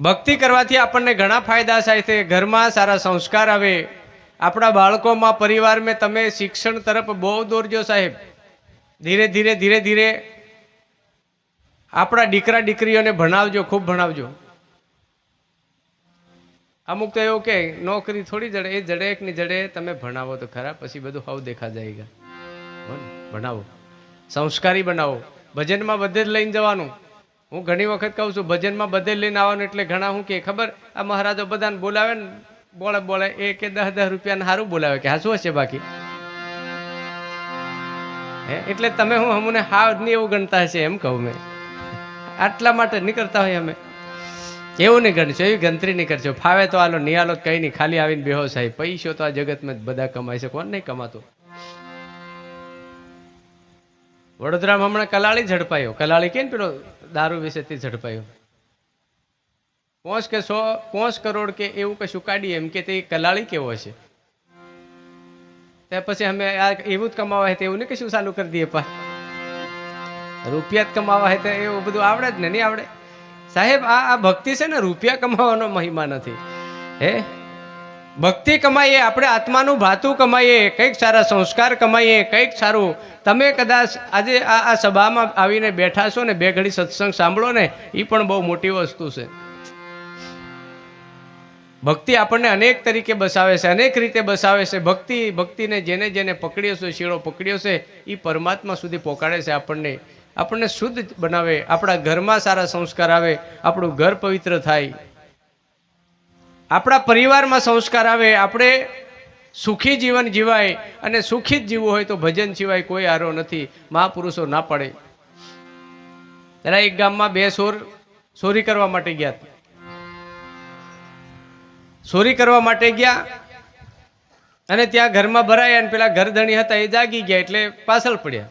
ભક્તિ કરવાથી આપણને ઘણા ફાયદા થાય છે. ઘરમાં સારા સંસ્કાર આવે. આપણા બાળકોમાં પરિવારમાં તમે શિક્ષણ તરફ બહુ દોરજો સાહેબ. ધીરે ધીરે ધીરે ધીરે આપણા દીકરા દીકરીઓને ભણાવજો, ખૂબ ભણાવજો. અમુક તો એવું કે નોકરી થોડી જડે, એ જડે એકની જડે, તમે ભણાવો તો ખરા, પછી બધું હાવ દેખા જાયગા. ભણાવો. સંસ્કારી બનાવો. ભજનમાં બધે જ લઈને જવાનું. હું ઘણી વખત કહું છું, ભજનમાં બધે લઈને આવવાનું એટલે ઘણા હું કે, ખબર, આ મહારાજો બધાને બોલાવે ને બોલે બોલે એ કે દસ દસ રૂપિયાને સારું બોલાવે. કે, હા, શું હશે બાકી? હે, એટલે તમે હું અમને હાવ નહીં એવું ગણતા હશે એમ કહું મેં. આટલા માટે નહીં કરતા હોય અમે. એવું નહીં ગણશો એવી ગણતરી નહીં કરશો ફાવે તો આલો, નહીં આલો, કંઈ નહીં. ખાલી આવીને બેહો સાહેબ. પૈસો તો આ જગતમાં બધા કમાય છે. કોણ નહીં કમાતું? વડોદરામાં હમણાં કલાળી ઝડપાયો. કલાળી કેમ પેલો દારૂ વિશેથી ઝડપાયું. પોંચ કે સો પોંચ કરોડ કે એવું કશું કાઢીએ એમ કે તે કલાળી કેવો હશે? તે પછી અમે આ એવું જ કમાવા તો એવું નહીં કશું ચાલુ કરી દઈએ પા. રૂપિયા જ કમાવા હોય તો એવું બધું આવડે જ ને, નહીં આવડે? સાહેબ, આ આ ભક્તિ છે ને, રૂપિયા કમાવાનો મહિમા નથી. હે? ભક્તિ કમાઈએ, આપણે આત્માનું ભાતું કમાઈએ, કંઈક સારા સંસ્કાર કમાઈએ, કંઈક સારું. તમે કદાચ આજે આ આ સભામાં આવીને બેઠા છો ને, બે ઘડી સત્સંગ સાંભળો ને એ પણ બહુ મોટી વસ્તુ છે. ભક્તિ આપણને અનેક તરીકે બસાવે છે, અનેક રીતે બસાવે છે. ભક્તિ, ભક્તિને જેને જેને પકડ્યો છે, શીળો પકડ્યો છે એ પરમાત્મા સુધી પહોંચાડે છે આપણને. આપણને શુદ્ધ બનાવે, આપણા ઘરમાં સારા સંસ્કાર આવે, આપણું ઘર પવિત્ર થાય. આપણા પરિવારમાં સંસ્કાર આવે, આપણે સુખી જીવન જીવાય અને સુખી જ જીવવું હોય તો ભજન સિવાય કોઈ આરો નથી, મહાપુરુષો ના પડે. ત્યારે એક ગામમાં બે સોર ચોરી કરવા માટે ગયા. ચોરી કરવા માટે ગયા અને ત્યાં ઘરમાં ભરાયા અને પેલા ઘરધણી હતા એ જાગી ગયા એટલે પાછળ પડ્યા.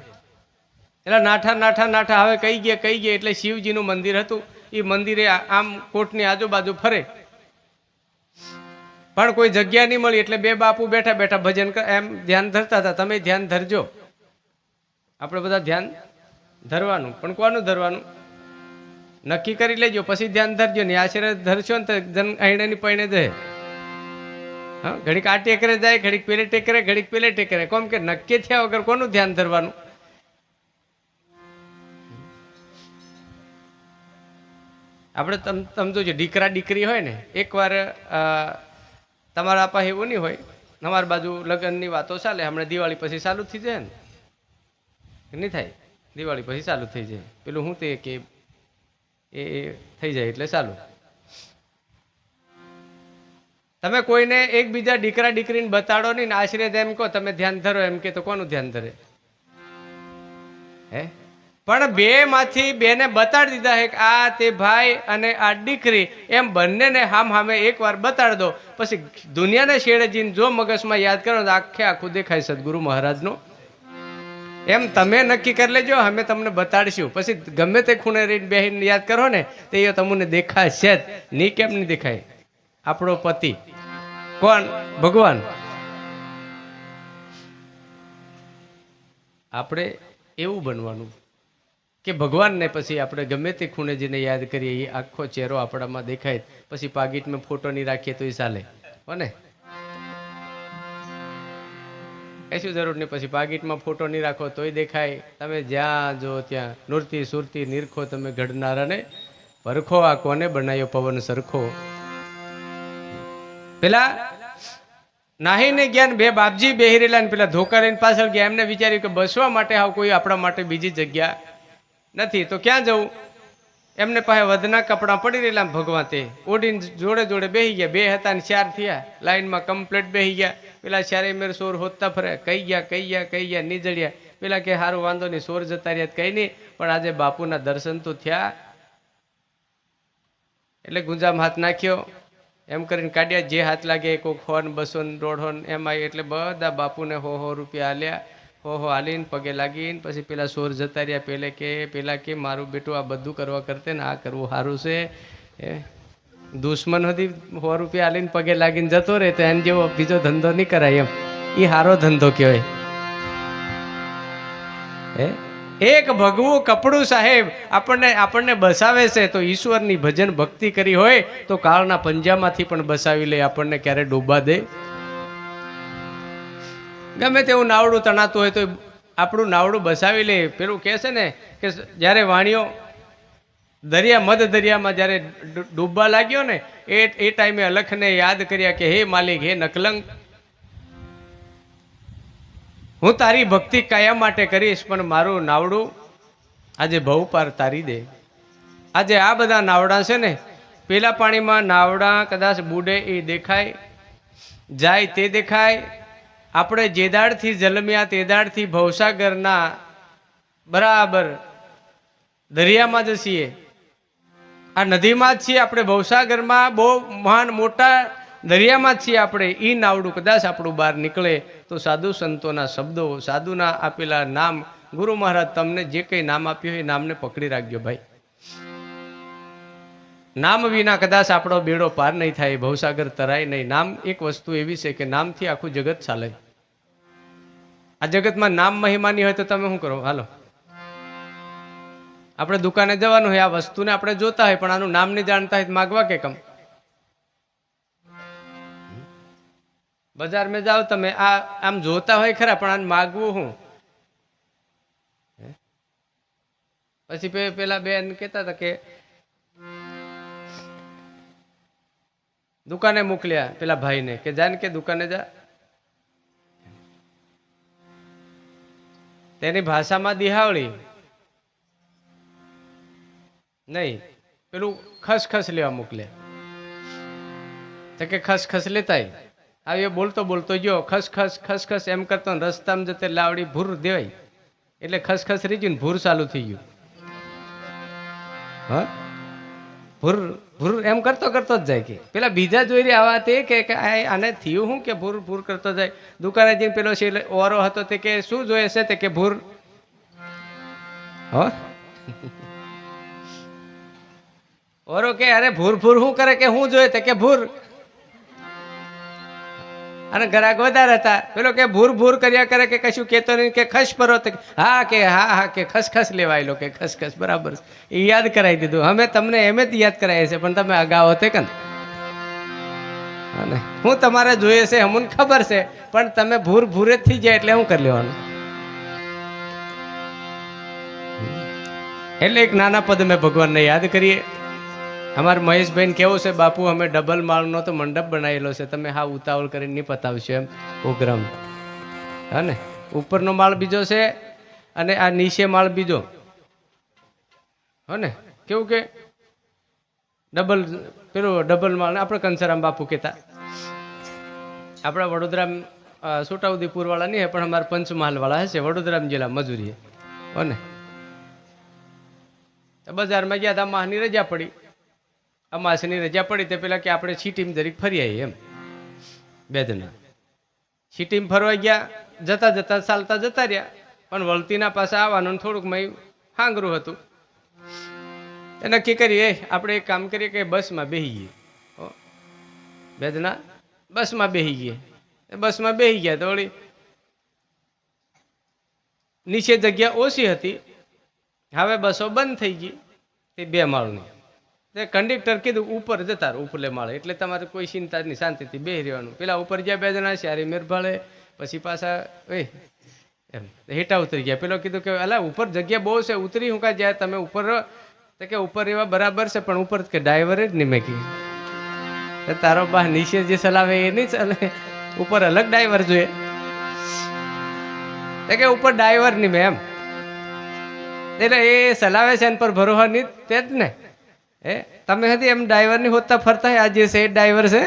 એટલે નાઠા નાઠા નાઠા, હવે કઈ ગયા કઈ ગયા એટલે શિવજીનું મંદિર હતું. એ મંદિરે આમ કોટની આજુબાજુ ફરે. પણ કોઈ જગ્યા નહીં મળી એટલે બે બાપુ બેઠા બેઠા ભજન એમ ધ્યાન ધરતા હતા. તમે ધ્યાન ધરજો. આપણે બધા ધ્યાન ધરવાનું. પણ કોનું ધરવાનું? નક્કી કરી લેજો, પછી ધ્યાન ધરજો. ને આશરે ધરશો ને તો જન આઈણાની પૈણે દે. હા, ઘડીક આ ટેકરે જાય, ઘડીક પેલે ટેકરે, ઘડીક પેલે ટેકરે. કોમ કે નક્કી થયા વગર કોનું ધ્યાન ધરવાનું? આપણે તમ સમજો જોજો, દીકરા દીકરી હોય ને, એકવાર તમારા પાસે એવું નહીં હોય. અમારી બાજુ લગ્નની વાતો ચાલે, હમણાં દિવાળી પછી ચાલુ થઈ જાય ને. નહીં થાય? દિવાળી પછી ચાલુ થઈ જાય. પેલું શું તે કે એ થઈ જાય એટલે ચાલુ. તમે કોઈને એકબીજા દીકરા દીકરીને બતાડો નહીં ને આશરે એમ કહો તમે ધ્યાન ધરો એમ કે તો કોનું ધ્યાન ધરે? હે? પણ બે માંથી બેને બતાડી દીધા હે કે આ તે ભાઈ અને આ દીકરી, એમ બંનેને હામ હામે એકવાર બતાડી દો. પછી દુનિયાને શેડે જઈને જો મગજમાં યાદ કરો તો આખે આખું દેખાય સદગુરુ મહારાજનું. એમ તમે નક્કી કરી લેજો, અમે તમને બતાડીશું. પછી ગમે તે ખૂણે રહીને બેહીને યાદ કરો ને, તો તમને દેખાશે જ. ની કેમ નહીં દેખાય? આપણો પતિ. કોણ? ભગવાન. આપણે એવું બનવાનું. કે ભગવાનને પછી આપણે ગમે તે ખૂણે જઈને યાદ કરીએ, એ આખો ચહેરો આપણામાં દેખાય. પછી પાકીટમાં ફોટો નહીં રાખીએ તો એ ચાલે. હોને એ શું જરૂર નહીં. પછી પાકીટમાં ફોટો નહીં રાખો તોય દેખાય. તમે જ્યાં જો ત્યાં નૂરતી સુરતી નિરખો, તમે ઘડનારાને પરખો આ કોને બનાવ્યો પવન સરખો? પેલા નાહીને ગયા ને બે બાપજી બેહરેલા ને પેલા ધોકા લઈને પાછળ ગયા. એમને વિચાર્યું કે બસવા માટે આવ કોઈ આપણા માટે બીજી જગ્યા નથી, તો ક્યાં જવું? એમને પાસે વધના કપડાં પડી રહેલા ભગવાન તે. ઓઢીને જોડે જોડે બેહી ગયા. બે હતા ને ચાર થયા. લાઈનમાં કમ્પ્લીટ બેહી ગયા. પેલા ચારે મેર સોર હોતતા ફરે. કઈ ગયા કઈ ગયા કઈ ગયા, નીજળ્યા. પેલા કે સારું વાંધો નહીં, સોર જતા રહ્યા કઈ નહીં. પણ આજે બાપુના દર્શન તો થયા. એટલે ગુંજામ હાથ નાખ્યો. એમ કરીને કાઢ્યા. જે હાથ લાગે કોઈ ફોન બસો ને દોઢો ને એમાં એટલે બધા બાપુને હો હો રૂપિયા હાલ્યા હો હો, હાલીને, પગે લાગીને, પછી પેલા સોર જતા રહ્યા, પેલે કે, પેલા કે, મારું બેટું આ બધું કરવા કરતે ને આ કરવું સારું છે. એ દુશ્મન હતી સો રૂપિયા હાલીને, પગે લાગીને જતો રહે, તો એને જેવો બીજો ધંધો નહીં કરાય એમ. એ સારો ધંધો કહેવાય. હે? એક ભગવું કપડું સાહેબ, આપણને આપણને બસાવે છે, તો ઈશ્વરની ભજન ભક્તિ કરી હોય, તો કાળના પંજામાંથી પણ બસાવી લે, આપણને ક્યારે ડૂબા દે? ગમે તેવું નાવડું તણાતું હોય તો આપણું નાવડું બસાવી લે. પેલું કહે છે ને કે જ્યારે વાણીઓ દરિયા મધ દરિયામાં જ્યારે ડૂબવા લાગ્યો ને, એ એ ટાઈમે અલખને યાદ કર્યા કે, હે માલિક, હે નકલંક હું તારી ભક્તિ કયા માટે કરીશ, પણ મારું નાવડું આજે ભવ પાર તારી દે. આજે આ બધા નાવડા છે ને, પેલા પાણીમાં નાવડા કદાચ બુડે એ દેખાય, જાય તે દેખાય આપણે જે દાડથી જન્મ્યા ભવસાગરના બરાબર દરિયામાં જ છીએ. આ નદીમાં જ છીએ આપણે, ભવસાગરમાં બહુ મહાન મોટા દરિયામાં જ છીએ આપણે. એ નાવડું કદાચ આપણું બહાર નીકળે તો સાધુ સંતોના શબ્દો, સાધુના આપેલા નામ, ગુરુ મહારાજ તમને જે કંઈ નામ આપ્યું એ નામને પકડી રાખજો ભાઈ. નામ વિના કદાચ આપણો બેડો પાર નહીં થાય, ભવસાગર તરાય નહીં. નામ એક વસ્તુ એવી છે કે નામથી આખું જગત ચાલે. આ જગતમાં નામ મહિમાની હોય તો તમે શું કરો? હાલો. આપણે દુકાને જવાનું હોય, આ વસ્તુને આપણે જોતા હોય, પણ આનું નામ નહીં જાણતા હોય માગવા કે કમ? બજારમાં જાઓ તમે, આ આમ જોતા હોય ખરા, પણ આને માગવું હું? પછી પેલા બેન કહેતા હતા કે દુકાને મોકલ્યા પેલા ભાઈને કે, જાન કે દુકાને જા. તેની ભાષામાં દિહાવળી. નહીં, પેલું ખસખસ લેવા મોકલ્યા. તો કે ખસખસ લેતા આવ્યો બોલતો બોલતો ગયો, ખસખસ ખસખસ એમ કરતો રસ્તામાં જતે લાવડી ભૂર દેવાય. એટલે ખસખસ ને ભૂર ચાલુ થઈ ગયું. હા? ભૂર ભૂર એમ કરતો કરતો જ જાય કે. પેલા બીજા જોઈ રહ્યા આવા તે કે આને થયું શું કે ભૂર ભૂર કરતો જાય? દુકાને જઈને પેલો છે ઓરો હતો તે કે, શું જોઈએ છે તે કે ભૂર? હો? ઓરો કે, અરે ભૂર ભૂર શું કરે કે હું જોઈએ તે કે ભૂર? અને ઘરાક વધારે હતા. પેલો કે ભૂર ભૂર કર્યા કરે કે કશું કહેતો નહીં, કે ખસ પરો હા કે, હા હા કે ખસખસ લેવાયેલો કે ખસખસ બરાબર એ યાદ કરાવી દીધું. અમે તમને એમ જ યાદ કરાવીએ છે પણ તમે અગાઉ હોતે કે અને હું તમારે જોઈએ છે, અમને ખબર છે, પણ તમે ભૂર ભૂરે થઈ જાય એટલે શું કરી લેવાનું. એટલે એક નાના પદ મેં ભગવાનને યાદ કરીએ. અમારા મહેશભાઈને કેવું છે? બાપુ, અમે ડબલ માળનો તો મંડપ બનાવેલો છે. તમે હા ઉતાવળ કરીને નહીં પતાવશો એમ પ્રોગ્રામ હા ને? ઉપરનો માળ બીજો છે અને આ નીચે માળ બીજો. હો ને? કેવું કે? ડબલ પેલું ડબલ માળ આપણે કંસારામ બાપુ કહેતા. આપણા વડોદરા છોટાઉદેપુરવાળા નહીં, પણ અમારા પંચમહાલવાળા હશે વડોદરા જિલ્લા મજૂરી હો ને? બજારમાં ગયા હતા માહની રજા પડી. અમાસની રજા પડી તે પહેલાં કે આપણે છીટીમ દરેક ફરી આવીએ એમ. બે જણા. છીટીમ ફરવા ગયા, જતા જતા ચાલતા જતા રહ્યા, પણ વળતીના પાસે આવવાનું થોડુંક મય હાંગરું હતું. એ નક્કી કરીએ, આપણે એક કામ કરીએ કે બસમાં બેસી ગઈએ બેદના બસમાં બેસી ગઈએ બસમાં બેસી ગયા તો વળી નીચે જગ્યા ઓછી હતી. હવે બસો બંધ થઈ ગઈ. તે બે માળની. તે કંડક્ટર કીધું, ઉપર જતા ઉપલે માળે. એટલે તમારે કોઈ ચિંતા નહીં શાંતિથી બેસી રહેવાનું. પેલા ઉપર જ્યાં બે જણા સારી મેરભાળે પછી પાછા એ એમ. હેઠા ઉતરી ગયા. પેલો કીધું કે, અલા, ઉપર જગ્યા બહુ છે, ઉતરી હું કાં? જ્યાં તમે ઉપર તો કે, ઉપર એવા બરાબર છે, પણ ઉપર કે ડ્રાઈવરે જ નહીં મેં તારો બા નીચે જે ચલાવે એ નહીં ચાલે. ઉપર અલગ ડ્રાઈવર જોઈએ. તો કે, ઉપર ડ્રાઈવર નહીં મેં, એમ. એટલે એ ચલાવે છે એના પર ભરોસા નહીં, તે જ ને. એ તમે હતી એમ ડ્રાઈવરની હોતા ફરતા આ જે છે એ ડ્રાઈવર છે.